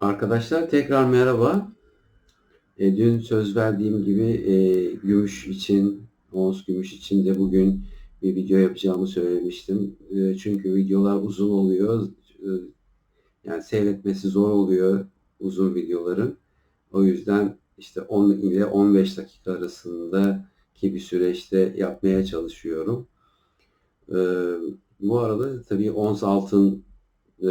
Arkadaşlar tekrar merhaba. E, dün söz verdiğim gibi e, gümüş için, ons gümüş için de bugün bir video yapacağımı söylemiştim. E, çünkü videolar uzun oluyor. E, yani seyretmesi zor oluyor uzun videoların. O yüzden işte 10 ile 15 dakika arasındaki bir süreçte yapmaya çalışıyorum. E, bu arada tabii ons altın e,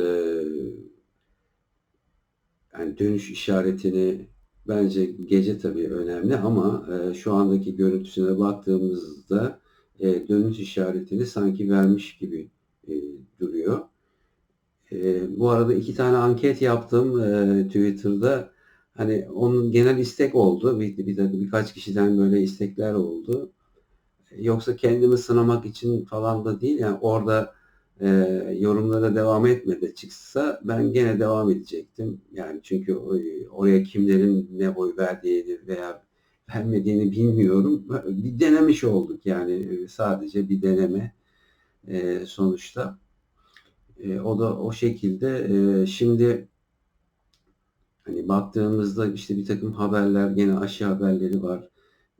yani dönüş işaretini bence gece tabii önemli ama e, şu andaki görüntüsüne baktığımızda e, dönüş işaretini sanki vermiş gibi e, duruyor. E, bu arada iki tane anket yaptım e, Twitter'da. Hani onun genel istek oldu. Bir, bir, bir, birkaç kişiden böyle istekler oldu. Yoksa kendimi sınamak için falan da değil. Yani orada e, yorumlara devam etmedi çıksa ben gene devam edecektim. Yani çünkü oraya kimlerin ne oy verdiğini veya vermediğini bilmiyorum. Bir denemiş olduk yani sadece bir deneme e, sonuçta. E, o da o şekilde. E, şimdi hani baktığımızda işte bir takım haberler gene aşı haberleri var.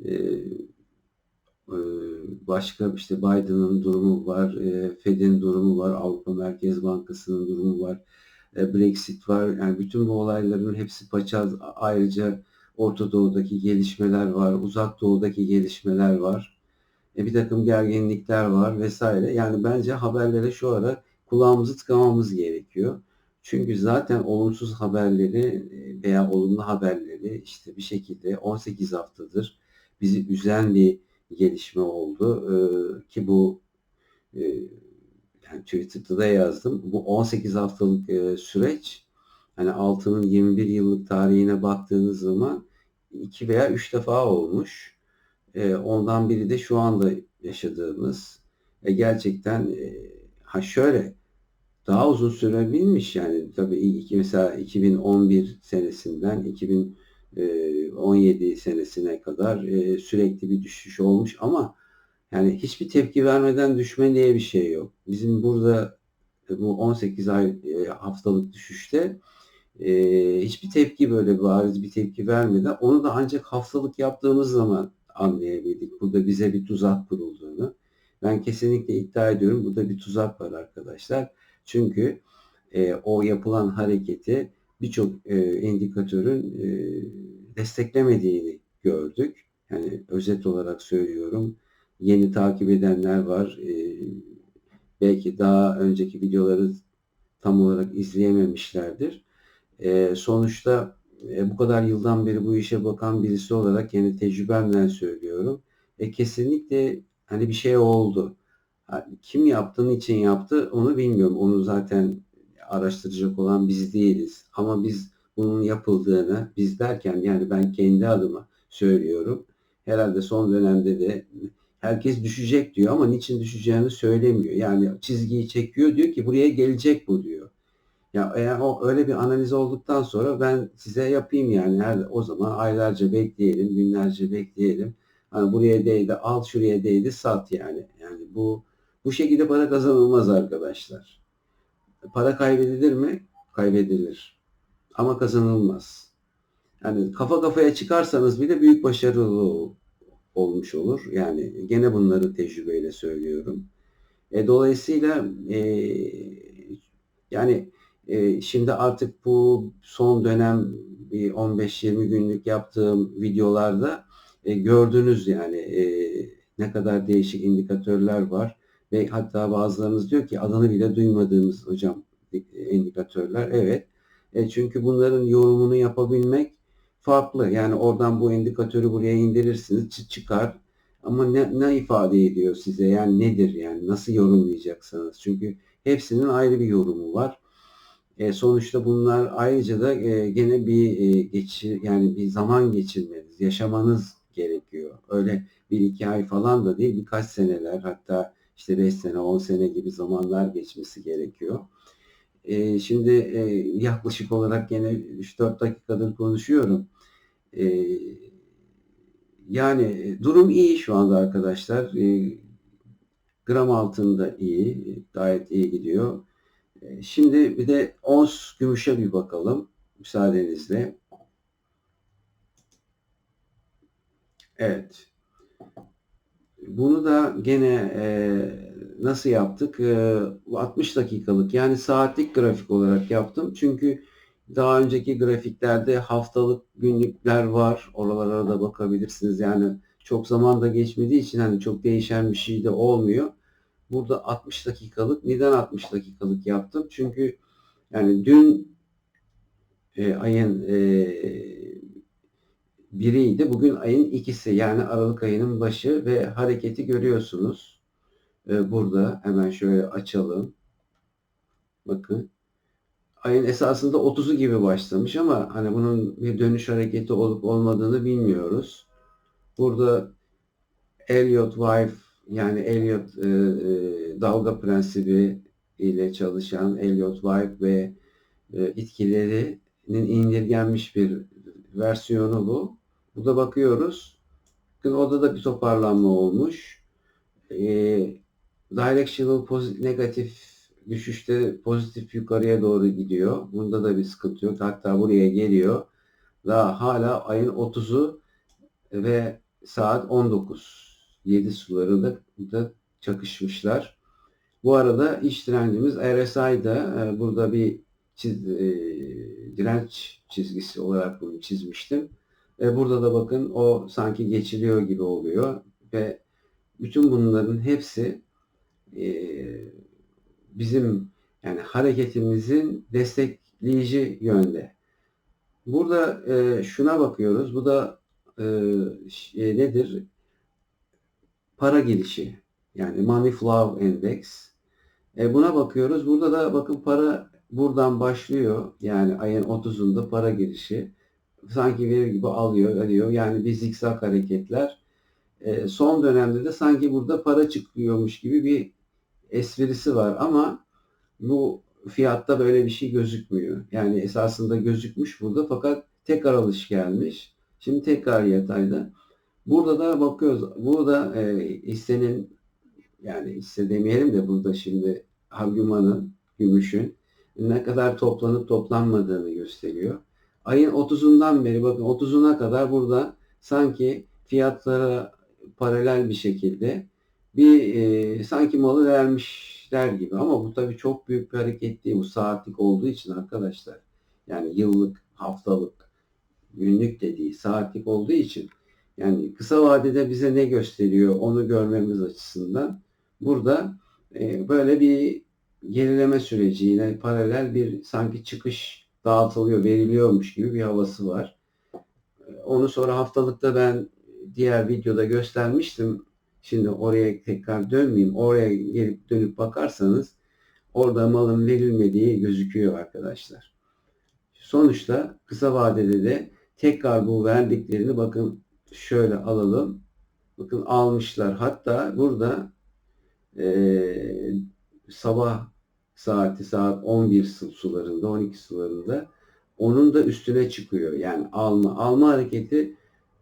E, başka işte Biden'ın durumu var, Fed'in durumu var, Avrupa Merkez Bankası'nın durumu var, Brexit var. Yani bütün bu olayların hepsi paçaz. Ayrıca Orta Doğu'daki gelişmeler var, Uzak Doğu'daki gelişmeler var. E, bir takım gerginlikler var vesaire. Yani bence haberlere şu ara kulağımızı tıkamamız gerekiyor. Çünkü zaten olumsuz haberleri veya olumlu haberleri işte bir şekilde 18 haftadır bizi üzen bir gelişme oldu. E, ki bu e, yani Twitter'da da yazdım. Bu 18 haftalık e, süreç hani altının 21 yıllık tarihine baktığınız zaman iki veya üç defa olmuş. E, ondan biri de şu anda yaşadığımız. E, gerçekten e, ha şöyle daha uzun sürebilmiş yani tabii iki mesela 2011 senesinden 2000 17 senesine kadar sürekli bir düşüş olmuş ama yani hiçbir tepki vermeden düşme diye bir şey yok. Bizim burada bu 18 ay haftalık düşüşte hiçbir tepki böyle bariz bir tepki vermeden onu da ancak haftalık yaptığımız zaman anlayabildik. Burada bize bir tuzak kurulduğunu. Ben kesinlikle iddia ediyorum burada bir tuzak var arkadaşlar. Çünkü o yapılan hareketi birçok e, indikatörün e, desteklemediğini gördük. Yani özet olarak söylüyorum. Yeni takip edenler var. E, belki daha önceki videoları tam olarak izleyememişlerdir. E, sonuçta e, bu kadar yıldan beri bu işe bakan birisi olarak yani tecrübemden söylüyorum. E, kesinlikle hani bir şey oldu. Kim yaptığını için yaptı onu bilmiyorum. Onu zaten araştıracak olan biz değiliz. Ama biz bunun yapıldığını biz derken yani ben kendi adıma söylüyorum. Herhalde son dönemde de herkes düşecek diyor ama niçin düşeceğini söylemiyor. Yani çizgiyi çekiyor diyor ki buraya gelecek bu diyor. Ya eğer o öyle bir analiz olduktan sonra ben size yapayım yani her o zaman aylarca bekleyelim, günlerce bekleyelim. Hani buraya değdi, al şuraya değdi, sat yani. Yani bu bu şekilde para kazanılmaz arkadaşlar. Para kaybedilir mi? Kaybedilir. Ama kazanılmaz. Yani kafa kafaya çıkarsanız bile büyük başarılı olmuş olur. Yani gene bunları tecrübeyle söylüyorum. E, dolayısıyla e, yani e, şimdi artık bu son dönem bir 15-20 günlük yaptığım videolarda e, gördünüz yani e, ne kadar değişik indikatörler var ve hatta bazılarınız diyor ki adını bile duymadığımız hocam indikatörler. Evet. E çünkü bunların yorumunu yapabilmek farklı. Yani oradan bu indikatörü buraya indirirsiniz çıkar. Ama ne, ne ifade ediyor size? Yani nedir yani? Nasıl yorumlayacaksınız? Çünkü hepsinin ayrı bir yorumu var. E, sonuçta bunlar ayrıca da e, gene bir e, geçir yani bir zaman geçirmeniz, yaşamanız gerekiyor. Öyle bir iki ay falan da değil birkaç seneler hatta işte 5 sene 10 sene gibi zamanlar geçmesi gerekiyor. E, şimdi e, yaklaşık olarak yine 3-4 dakikadır konuşuyorum. E, yani durum iyi şu anda arkadaşlar. Gram altında iyi, gayet iyi gidiyor. Şimdi bir de ons gümüşe bir bakalım. Müsaadenizle. Evet. Bunu da gene e, nasıl yaptık? E, 60 dakikalık yani saatlik grafik olarak yaptım. Çünkü daha önceki grafiklerde haftalık günlükler var. Oralara da bakabilirsiniz. Yani çok zaman da geçmediği için hani çok değişen bir şey de olmuyor. Burada 60 dakikalık. Neden 60 dakikalık yaptım? Çünkü yani dün e, ayın e, biriydi. Bugün ayın ikisi yani Aralık ayının başı ve hareketi görüyorsunuz. E, burada hemen şöyle açalım. Bakın. Ayın esasında 30'u gibi başlamış ama hani bunun bir dönüş hareketi olup olmadığını bilmiyoruz. Burada Elliott Wave yani Elliott e, e, dalga prensibi ile çalışan Elliott Wave ve e, etkilerinin indirgenmiş bir versiyonu bu. Burada bakıyoruz. Bakın orada da bir toparlanma olmuş. E, directional pozitif, negatif düşüşte pozitif yukarıya doğru gidiyor. Bunda da bir sıkıntı yok. Hatta buraya geliyor. Daha hala ayın 30'u ve saat 19. 7 sularında da çakışmışlar. Bu arada iç direncimiz RSI'da e, burada bir çiz, e, direnç çizgisi olarak bunu çizmiştim. E, burada da bakın o sanki geçiliyor gibi oluyor ve bütün bunların hepsi e, bizim yani hareketimizin destekleyici yönde. Burada e, şuna bakıyoruz. Bu da e, e, nedir? Para girişi. Yani Money Flow Index. E, buna bakıyoruz. Burada da bakın para buradan başlıyor. Yani ayın 30'unda para girişi. Sanki veri gibi alıyor, alıyor. Yani bir zikzak hareketler. E, son dönemde de sanki burada para çıkıyormuş gibi bir esprisi var ama bu fiyatta böyle bir şey gözükmüyor. Yani esasında gözükmüş burada fakat tekrar alış gelmiş. Şimdi tekrar yatayda. Burada da bakıyoruz. Burada e, hissenin yani hisse demeyelim de burada şimdi argümanın, gümüşün ne kadar toplanıp toplanmadığını gösteriyor. Ayın 30'undan beri bakın 30'una kadar burada sanki fiyatlara paralel bir şekilde bir e, sanki malı vermişler gibi ama bu tabii çok büyük bir hareket değil. Bu saatlik olduğu için arkadaşlar. Yani yıllık, haftalık, günlük de değil, saatlik olduğu için yani kısa vadede bize ne gösteriyor onu görmemiz açısından burada e, böyle bir gerileme süreci yine paralel bir sanki çıkış dağıtılıyor, veriliyormuş gibi bir havası var. E, onu sonra haftalıkta ben diğer videoda göstermiştim. Şimdi oraya tekrar dönmeyeyim. Oraya gelip dönüp bakarsanız orada malın verilmediği gözüküyor arkadaşlar. Sonuçta kısa vadede de tekrar bu verdiklerini bakın şöyle alalım. Bakın almışlar. Hatta burada e, sabah saati saat 11 sularında 12 sularında onun da üstüne çıkıyor. Yani alma alma hareketi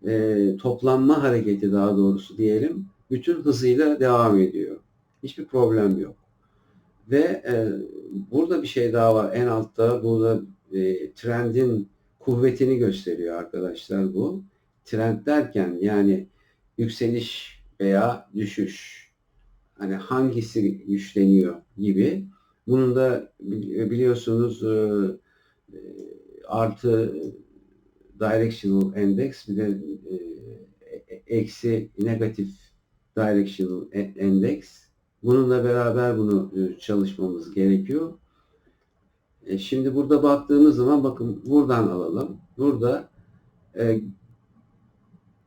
e, toplanma hareketi daha doğrusu diyelim bütün hızıyla devam ediyor. Hiçbir problem yok. Ve e, burada bir şey daha var. En altta burada e, trendin kuvvetini gösteriyor arkadaşlar bu. Trend derken yani yükseliş veya düşüş. Hani hangisi güçleniyor gibi. Bunun da biliyorsunuz e, e artı directional index bir de e, eksi negatif Directional Index. Bununla beraber bunu e, çalışmamız gerekiyor. E, şimdi burada baktığımız zaman bakın buradan alalım. Burada e,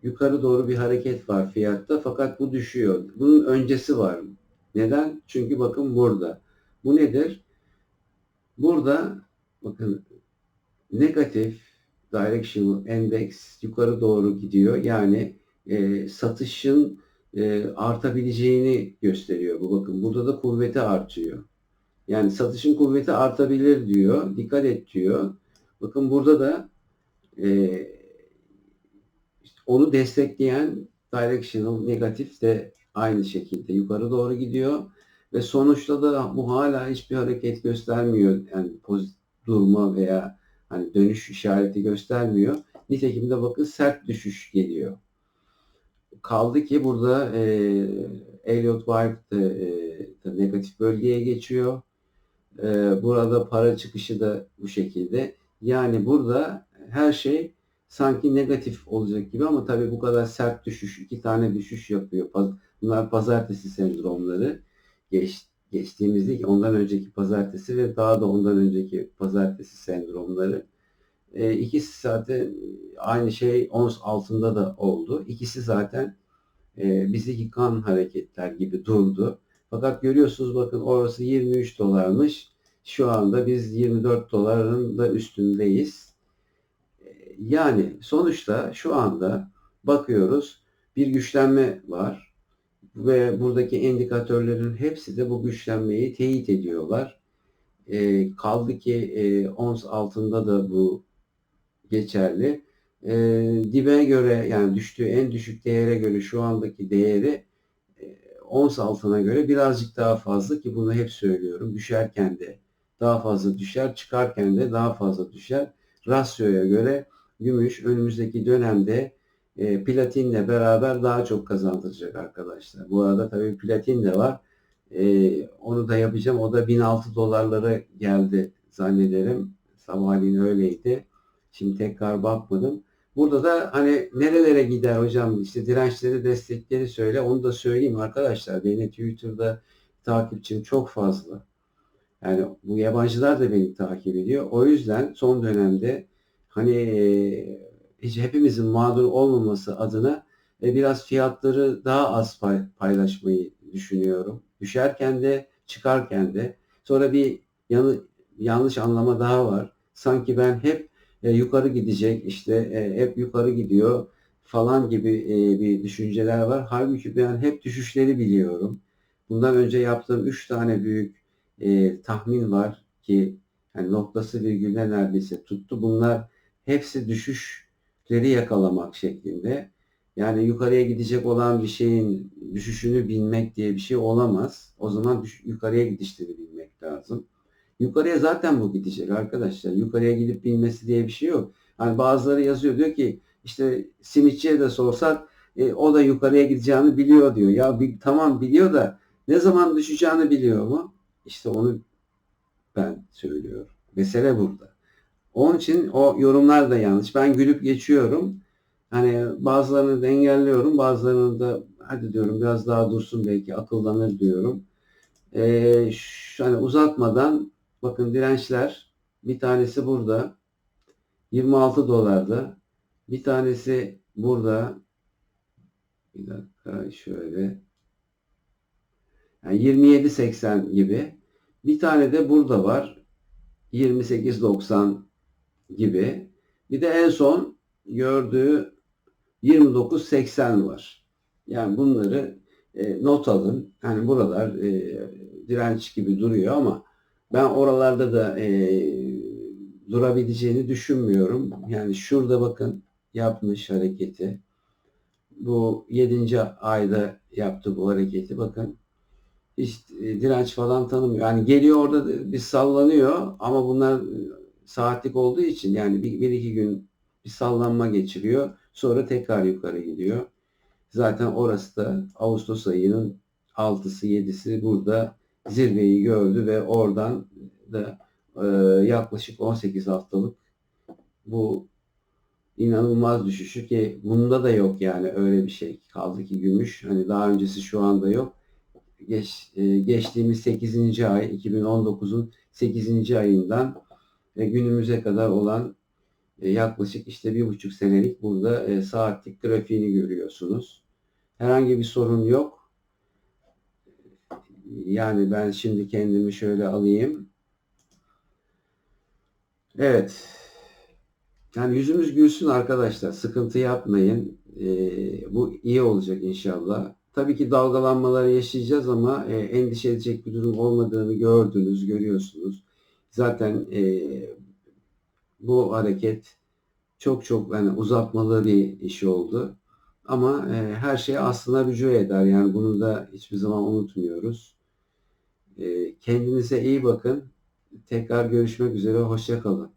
yukarı doğru bir hareket var fiyatta fakat bu düşüyor. Bunun öncesi var. Neden? Çünkü bakın burada. Bu nedir? Burada bakın negatif directional index yukarı doğru gidiyor. Yani e, satışın e, artabileceğini gösteriyor bu bakın. Burada da kuvveti artıyor. Yani satışın kuvveti artabilir diyor. Dikkat et diyor. Bakın burada da e, işte onu destekleyen directional negatif de aynı şekilde yukarı doğru gidiyor ve sonuçta da bu hala hiçbir hareket göstermiyor. Yani pozitif durma veya Hani dönüş işareti göstermiyor. Nitekim de bakın sert düşüş geliyor. Kaldı ki burada e, Elliott Wire de, e, negatif bölgeye geçiyor. E, burada para çıkışı da bu şekilde. Yani burada her şey sanki negatif olacak gibi ama tabii bu kadar sert düşüş, iki tane düşüş yapıyor. Bunlar pazartesi sendromları. Geç, geçtiğimizdeki ondan önceki pazartesi ve daha da ondan önceki pazartesi sendromları. E, ikisi zaten aynı şey ons altında da oldu. İkisi zaten e, bizi yıkan hareketler gibi durdu. Fakat görüyorsunuz bakın orası 23 dolarmış. Şu anda biz 24 doların da üstündeyiz. Yani sonuçta şu anda bakıyoruz bir güçlenme var ve buradaki indikatörlerin hepsi de bu güçlenmeyi teyit ediyorlar. E, kaldı ki e, ons altında da bu geçerli. E, dibe göre yani düştüğü en düşük değere göre şu andaki değeri e, ons altına göre birazcık daha fazla ki bunu hep söylüyorum. Düşerken de daha fazla düşer, çıkarken de daha fazla düşer. Rasyoya göre gümüş önümüzdeki dönemde e, platinle beraber daha çok kazandıracak arkadaşlar. Bu arada tabii platin de var. E, onu da yapacağım. O da 1006 dolarlara geldi zannederim. Sabahleyin öyleydi. Şimdi tekrar bakmadım. Burada da hani nerelere gider hocam işte dirençleri destekleri söyle onu da söyleyeyim arkadaşlar. Beni Twitter'da takipçim çok fazla. Yani bu yabancılar da beni takip ediyor. O yüzden son dönemde hani hiç hepimizin mağdur olmaması adına e, biraz fiyatları daha az paylaşmayı düşünüyorum. Düşerken de çıkarken de. Sonra bir yanı, yanlış anlama daha var. Sanki ben hep e, yukarı gidecek işte e, hep yukarı gidiyor falan gibi e, bir düşünceler var. Halbuki ben hep düşüşleri biliyorum. Bundan önce yaptığım 3 tane büyük e, tahmin var ki yani noktası virgülde neredeyse tuttu. Bunlar hepsi düşüşleri yakalamak şeklinde. Yani yukarıya gidecek olan bir şeyin düşüşünü bilmek diye bir şey olamaz. O zaman düş, yukarıya gidişleri bilmek lazım. Yukarıya zaten bu gidecek arkadaşlar. Yukarıya gidip bilmesi diye bir şey yok. Hani bazıları yazıyor diyor ki işte simitçiye de sorsak e, o da yukarıya gideceğini biliyor diyor. Ya bir, tamam biliyor da ne zaman düşeceğini biliyor mu? İşte onu ben söylüyorum. Mesele burada. Onun için o yorumlar da yanlış. Ben gülüp geçiyorum. Hani bazılarını da engelliyorum. Bazılarını da hadi diyorum biraz daha dursun belki akıllanır diyorum. Ee, şu, hani uzatmadan bakın dirençler bir tanesi burada 26 dolarda bir tanesi burada bir dakika şöyle yani 27.80 gibi bir tane de burada var 28.90 gibi. Bir de en son gördüğü 29.80 var. Yani bunları e, not alın. Yani buralar e, direnç gibi duruyor ama ben oralarda da e, durabileceğini düşünmüyorum. Yani şurada bakın yapmış hareketi. Bu 7. ayda yaptı bu hareketi. Bakın hiç e, direnç falan tanımıyor. Yani geliyor orada bir sallanıyor ama bunlar saatlik olduğu için yani bir, bir iki gün bir sallanma geçiriyor. Sonra tekrar yukarı gidiyor. Zaten orası da Ağustos ayının 6'sı 7'si burada zirveyi gördü ve oradan da e, yaklaşık 18 haftalık bu inanılmaz düşüşü ki bunda da yok yani öyle bir şey. Kaldı ki gümüş hani daha öncesi şu anda yok. Geç, e, geçtiğimiz 8. ay 2019'un 8. ayından ve günümüze kadar olan e, yaklaşık işte bir buçuk senelik burada e, saatlik grafiğini görüyorsunuz. Herhangi bir sorun yok. Yani ben şimdi kendimi şöyle alayım. Evet. Yani yüzümüz gülsün arkadaşlar. Sıkıntı yapmayın. Ee, bu iyi olacak inşallah. Tabii ki dalgalanmaları yaşayacağız ama e, endişe edecek bir durum olmadığını gördünüz, görüyorsunuz. Zaten e, bu hareket çok çok yani uzatmalı bir iş oldu. Ama e, her şey aslına rücu eder. Yani bunu da hiçbir zaman unutmuyoruz. E, kendinize iyi bakın. Tekrar görüşmek üzere. Hoşçakalın.